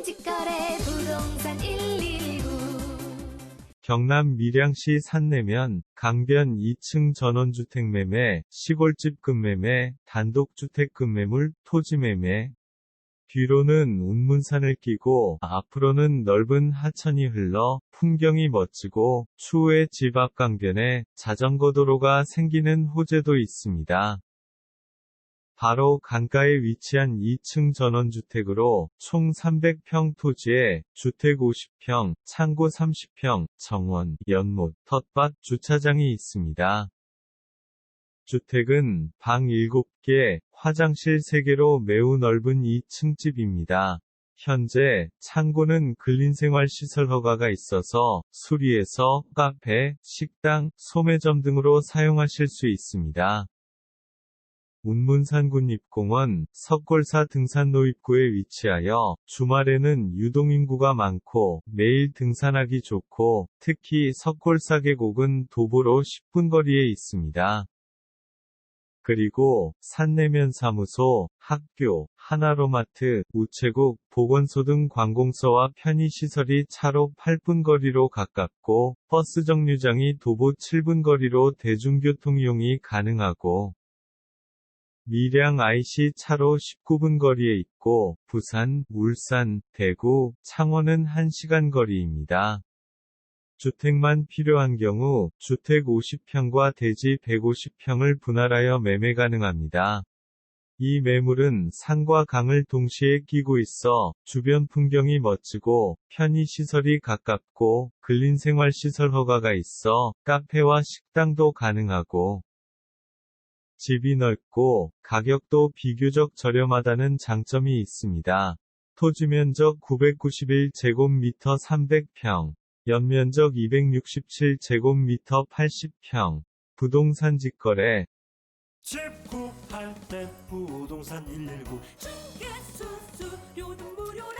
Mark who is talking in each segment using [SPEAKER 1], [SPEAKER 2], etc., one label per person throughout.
[SPEAKER 1] 부동산 직거래 부동산 119
[SPEAKER 2] 경남 밀양시 산내면 강변 2층 전원주택 매매, 시골집 급매매, 단독주택 급매물, 토지 매매. 뒤로는 운문산을 끼고 앞으로는 넓은 하천이 흘러 풍경이 멋지고 추후에 집 앞 강변에 자전거 도로가 생기는 호재도 있습니다. 바로 강가에 위치한 2층 전원주택으로 총 300평 토지에 주택 50평, 창고 30평, 정원, 연못, 텃밭, 주차장이 있습니다. 주택은 방 7개, 화장실 3개로 매우 넓은 2층 집입니다. 현재 창고는 근린생활시설 허가가 있어서 수리해서 카페, 식당, 소매점 등으로 사용하실 수 있습니다. 운문산 국립공원 석골사 등산로 입구에 위치하여 주말에는 유동인구가 많고 매일 등산하기 좋고 특히 석골사 계곡은 도보로 10분 거리에 있습니다. 그리고 산내면 사무소, 학교, 하나로마트, 우체국, 보건소 등 관공서와 편의시설이 차로 8분 거리로 가깝고 버스 정류장이 도보 7분 거리로 대중교통 이용이 가능하고 밀양 IC 차로 19분 거리에 있고, 부산, 울산, 대구, 창원은 1시간 거리입니다. 주택만 필요한 경우, 주택 50평과 대지 150평을 분할하여 매매 가능합니다. 이 매물은 산과 강을 동시에 끼고 있어 주변 풍경이 멋지고 편의시설이 가깝고 근린생활시설 허가가 있어 카페와 식당도 가능하고 집이 넓고 가격도 비교적 저렴하다는 장점이 있습니다. 토지 면적 991제곱미터 300평, 연면적 267제곱미터 80평, 부동산 직거래,
[SPEAKER 3] 집 구할 땐 부동산 119
[SPEAKER 1] 중개수수 요금 무료랍니다
[SPEAKER 3] 부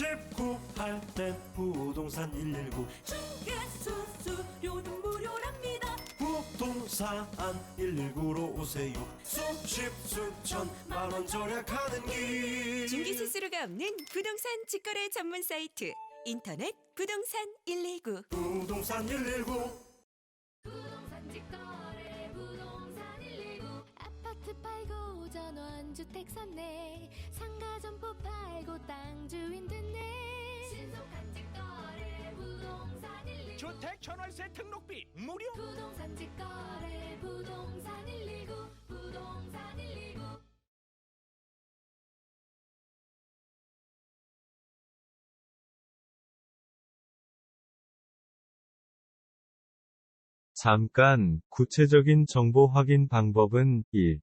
[SPEAKER 3] 19할 때 부동산 119
[SPEAKER 1] 중개수수료는 무료랍니다.
[SPEAKER 3] 부동산 119로 오세요. 수십 수천 만원 절약하는 길.
[SPEAKER 4] 중기수수료가 없는 부동산 직거래 전문 사이트. 인터넷 부동산 119
[SPEAKER 3] 부동산 119
[SPEAKER 1] 주택 샀네. 상가 점포 팔고 땅 주인 됐네. 신속한 직거래 부동산 119
[SPEAKER 5] 주택 전월세 등록비 무료.
[SPEAKER 1] 부동산 직거래 부동산 119 부동산 119
[SPEAKER 2] 잠깐, 구체적인 정보 확인 방법은 1.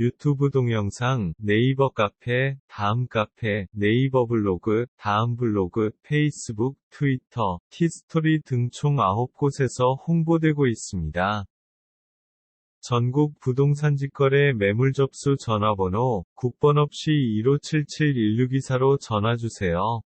[SPEAKER 2] 유튜브 동영상, 네이버 카페, 다음 카페, 네이버 블로그, 다음 블로그, 페이스북, 트위터, 티스토리 등 총 9곳에서 홍보되고 있습니다. 전국 부동산 직거래 매물 접수 전화번호 국번 없이 1577-1624로 전화주세요.